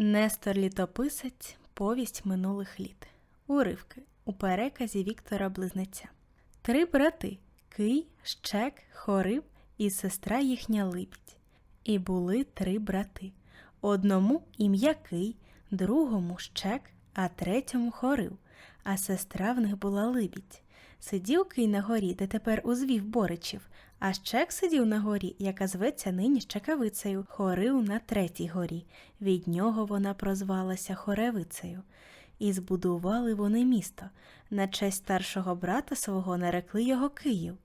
Нестор Літописець Повість минулих літ. Уривки у переказі Віктора Близнеця. Три брати Кий, Щек, Хорив і сестра їхня Либідь. І були три брати. Одному ім'я Кий, другому Щек, а третьому Хорив, а сестра в них була Либідь. Сидів Кий на горі, де тепер узвів Боричів, а Щек сидів на горі, яка зветься нині Щекавицею, Хорив на третій горі. Від нього вона прозвалася Хоревицею. І збудували вони місто. На честь старшого брата свого нарекли його Київ.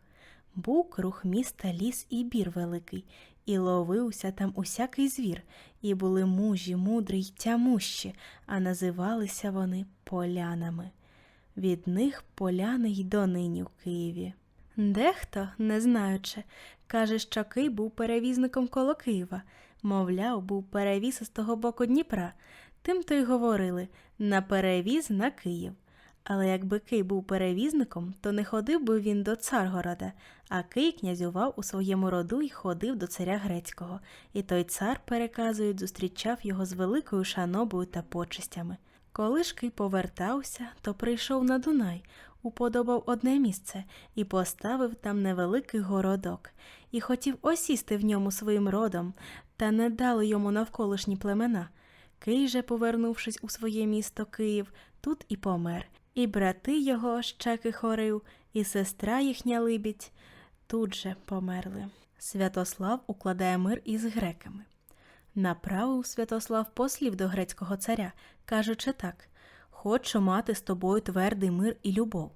Був круг міста ліс і бір великий, і ловився там усякий звір, і були мужі, мудрі й тямущі, а називалися вони полянами. Від них поляни й донині в Києві. Дехто, не знаючи, каже, що Кий був перевізником коло Києва, мовляв, був перевіз з того боку Дніпра. Тим то й говорили на перевіз на Київ. Але якби Кий був перевізником, то не ходив би він до Царгорода, а Кий князював у своєму роду й ходив до царя грецького, і той цар, переказують, зустрічав його з великою шанобою та почестями. Коли ж Кий повертався, то прийшов на Дунай, уподобав одне місце і поставив там невеликий городок, і хотів осісти в ньому своїм родом, та не дали йому навколишні племена. Кий же, повернувшись у своє місто Київ, тут і помер, і брати його щеки хорив, і сестра їхня либідь тут же померли. Святослав укладає мир із греками. Направив Святослав послів до грецького царя, кажучи так: Хочу мати з тобою твердий мир і любов.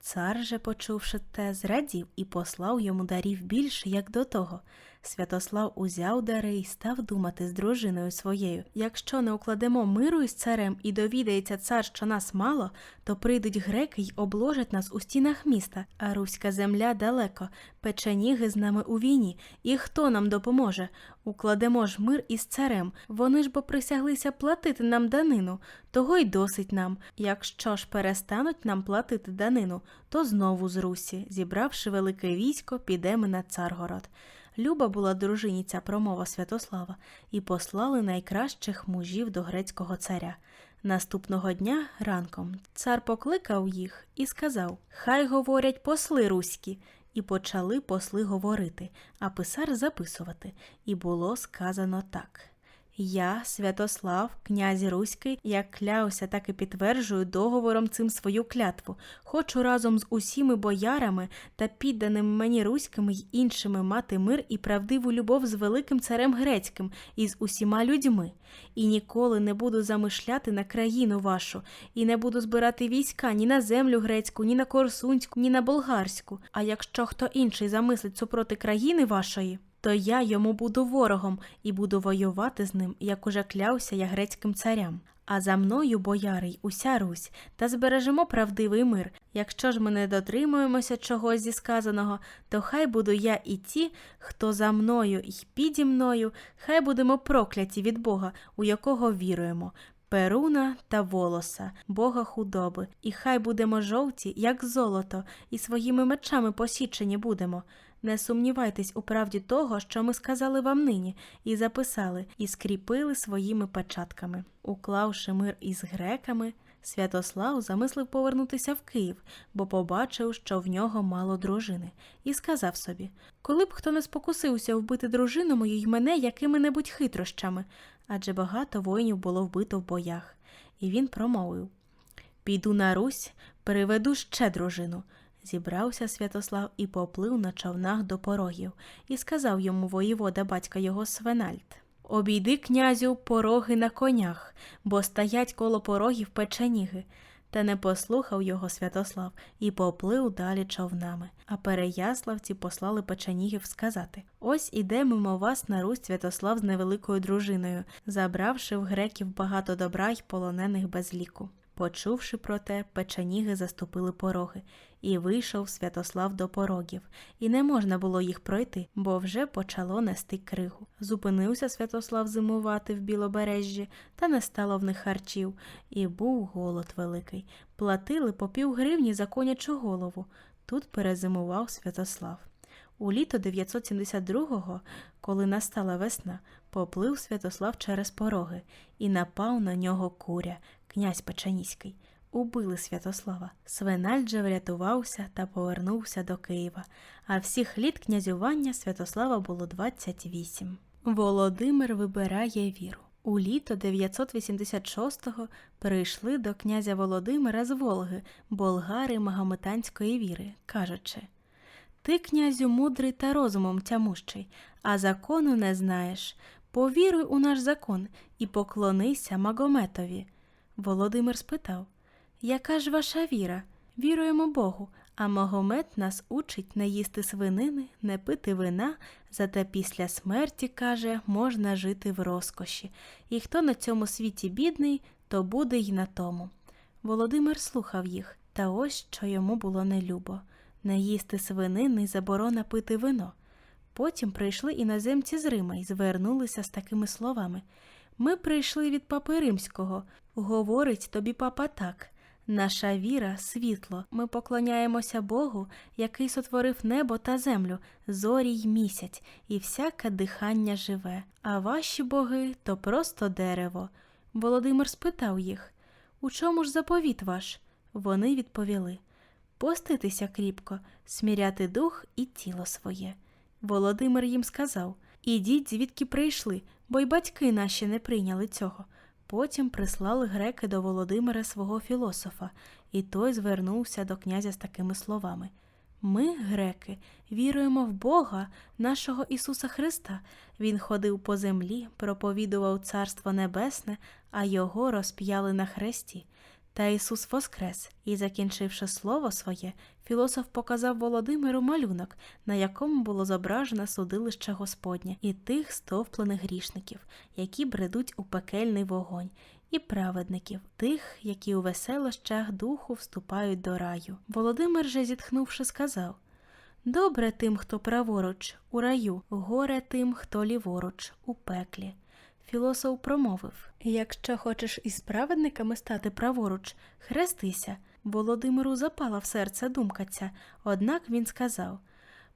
Цар же, почувши те, зрадів і послав йому дарів більше, як до того. Святослав узяв дари і став думати з дружиною своєю. Якщо не укладемо миру із царем і довідається цар, що нас мало, то прийдуть греки й обложать нас у стінах міста, а руська земля далеко, печеніги з нами у війні. І хто нам допоможе? Укладемо ж мир із царем. Вони ж бо присяглися платити нам данину, того й досить нам. Якщо ж перестануть нам платити данину, то знову з Русі, зібравши велике військо, підемо на Царгород. Люба була дружині ця промова Святослава, і послали найкращих мужів до грецького царя. Наступного дня ранком цар покликав їх і сказав: Хай говорять посли руські. І почали посли говорити, а писар записувати. І було сказано так. Я, Святослав, князь Руський, як клявся, так і підтверджую договором цим свою клятву. Хочу разом з усіми боярами та підданими мені руськими й іншими мати мир і правдиву любов з великим царем грецьким і з усіма людьми. І ніколи не буду замишляти на країну вашу, і не буду збирати війська ні на землю грецьку, ні на корсунську, ні на болгарську. А якщо хто інший замислить супроти країни вашої, то я йому буду ворогом і буду воювати з ним, як уже клявся я грецьким царям. А за мною, бояри, й уся Русь, та збережемо правдивий мир. Якщо ж ми не дотримуємося чогось зі сказаного, то хай буду я і ті, хто за мною й піді мною, хай будемо прокляті від Бога, у якого віруємо. Перуна та волоса, Бога худоби, і хай будемо жовті, як золото, і своїми мечами посічені будемо. Не сумнівайтесь у правді того, що ми сказали вам нині, і записали, і скріпили своїми печатками. Уклавши мир із греками, Святослав замислив повернутися в Київ, бо побачив, що в нього мало дружини, і сказав собі: коли б хто не спокусився вбити дружину мою й мене якими-небудь хитрощами, адже багато воїнів було вбито в боях. І він промовив: Піду на Русь, переведу ще дружину. Зібрався Святослав і поплив на човнах до порогів, і сказав йому воєвода батька його Свенальд Обійди, князю, пороги на конях, бо стоять коло порогів печеніги. Та не послухав його Святослав і поплив далі човнами. А переяславці послали печенігів сказати Ось іде мимо вас на Русь Святослав з невеликою дружиною, забравши в греків багато добра й полонених без ліку. Почувши про те, печеніги заступили пороги, і вийшов Святослав до порогів, і не можна було їх пройти, бо вже почало нести кригу. Зупинився Святослав зимувати в білобережжі, та не стало в них харчів, і був голод великий. Платили по пів гривні за конячу голову. Тут перезимував Святослав. У літо 972-го, коли настала весна, поплив Святослав через пороги і напав на нього куря, князь Печаніський. Убили Святослава. Свинальд же врятувався та повернувся до Києва, а всіх літ князювання Святослава було 28. Володимир вибирає віру. У літо 986-го прийшли до князя Володимира з Волги болгари магометанської віри, кажучи Ти, князю, мудрий та розумом тямущий, а закону не знаєш. Повіруй у наш закон і поклонися Магометові. Володимир спитав Яка ж ваша віра? Віруємо Богу, а Магомет нас учить не їсти свинини, не пити вина, зате після смерті, каже, можна жити в розкоші, і хто на цьому світі бідний, то буде й на тому. Володимир слухав їх, та ось що йому було нелюбо не їсти свинини заборона пити вино. Потім прийшли іноземці з Рима і звернулися з такими словами Ми прийшли від папи римського. Говорить тобі папа так. Наша віра світло. Ми поклоняємося Богу, який сотворив небо та землю, зорі й місяць, і всяке дихання живе. А ваші боги то просто дерево. Володимир спитав їх У чому ж заповіт ваш? Вони відповіли Поститися кріпко, сміряти дух і тіло своє. Володимир їм сказав Ідіть, звідки прийшли, бо й батьки наші не прийняли цього. Потім прислали греки до Володимира свого філософа, і той звернувся до князя з такими словами Ми, греки, віруємо в Бога, нашого Ісуса Христа. Він ходив по землі, проповідував Царство Небесне, а його розп'яли на хресті. Та Ісус воскрес, і, закінчивши слово своє, філософ показав Володимиру малюнок, на якому було зображено судилище Господнє і тих стовплених грішників, які бредуть у пекельний вогонь, і праведників, тих, які у веселощах духу вступають до раю. Володимир же, зітхнувши, сказав Добре тим, хто праворуч, у раю, горе тим, хто ліворуч, у пеклі. Філософ промовив Якщо хочеш із праведниками стати праворуч, хрестися. Володимиру запала в серце думка однак він сказав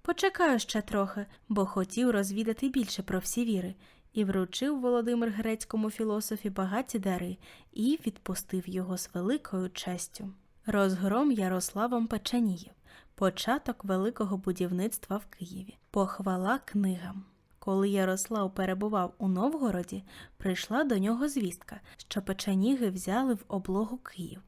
Почекаю ще трохи, бо хотів розвідати більше про всі віри, і вручив Володимир грецькому філософі багаті дари і відпустив його з великою честю. Розгром Ярославом Печеніїв, початок великого будівництва в Києві, похвала книгам. Коли Ярослав перебував у Новгороді, прийшла до нього звістка, що печеніги взяли в облогу Київ.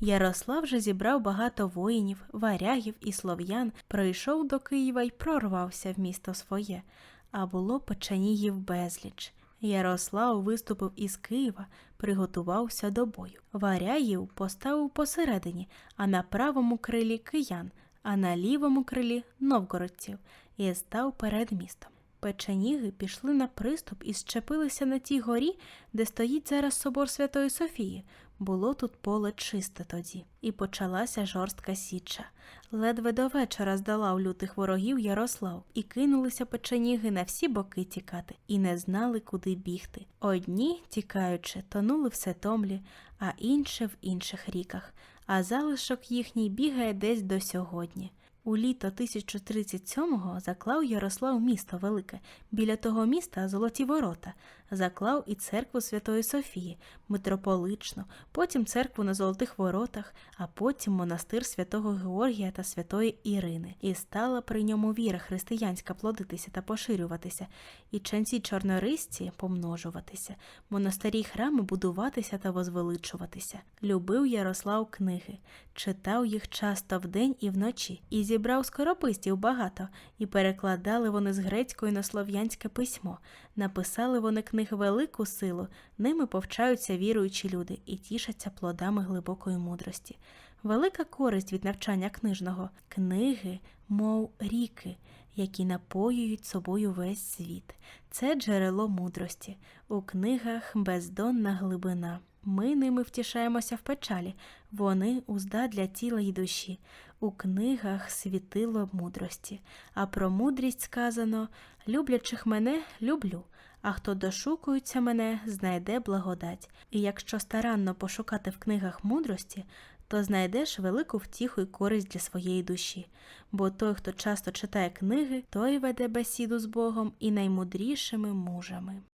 Ярослав же зібрав багато воїнів, варягів і слов'ян, прийшов до Києва й прорвався в місто своє, а було печенігів безліч. Ярослав виступив із Києва, приготувався до бою. Варягів поставив посередині, а на правому крилі киян, а на лівому крилі новгородців, і став перед містом. Печеніги пішли на приступ і щепилися на тій горі, де стоїть зараз собор Святої Софії. Було тут поле чисте тоді, і почалася жорстка січа. Ледве до вечора здала у лютих ворогів Ярослав, і кинулися печеніги на всі боки тікати, і не знали, куди бігти. Одні, тікаючи, тонули в Сетомлі, а інші в інших ріках, а залишок їхній бігає десь до сьогодні. У літо 1037-го заклав Ярослав місто Велике, біля того міста Золоті Ворота, заклав і церкву Святої Софії, митрополичну, потім церкву на Золотих Воротах, а потім монастир святого Георгія та Святої Ірини, і стала при ньому віра християнська плодитися та поширюватися, і ченці чорнорисці помножуватися, монастирі храми будуватися та возвеличуватися. Любив Ярослав книги, читав їх часто вдень і вночі, і зібрав скоропистів багато, і перекладали вони з грецької на слов'янське письмо, написали вони книги велику силу, ними повчаються віруючі люди і тішаться плодами глибокої мудрості. Велика користь від навчання книжного книги, мов ріки, які напоюють собою весь світ. Це джерело мудрості. У книгах бездонна глибина. Ми ними втішаємося в печалі, вони узда для тіла й душі. У книгах світило мудрості, а про мудрість сказано люблячих мене люблю, а хто дошукується мене, знайде благодать. І якщо старанно пошукати в книгах мудрості, то знайдеш велику втіху і користь для своєї душі. Бо той, хто часто читає книги, той веде бесіду з Богом і наймудрішими мужами.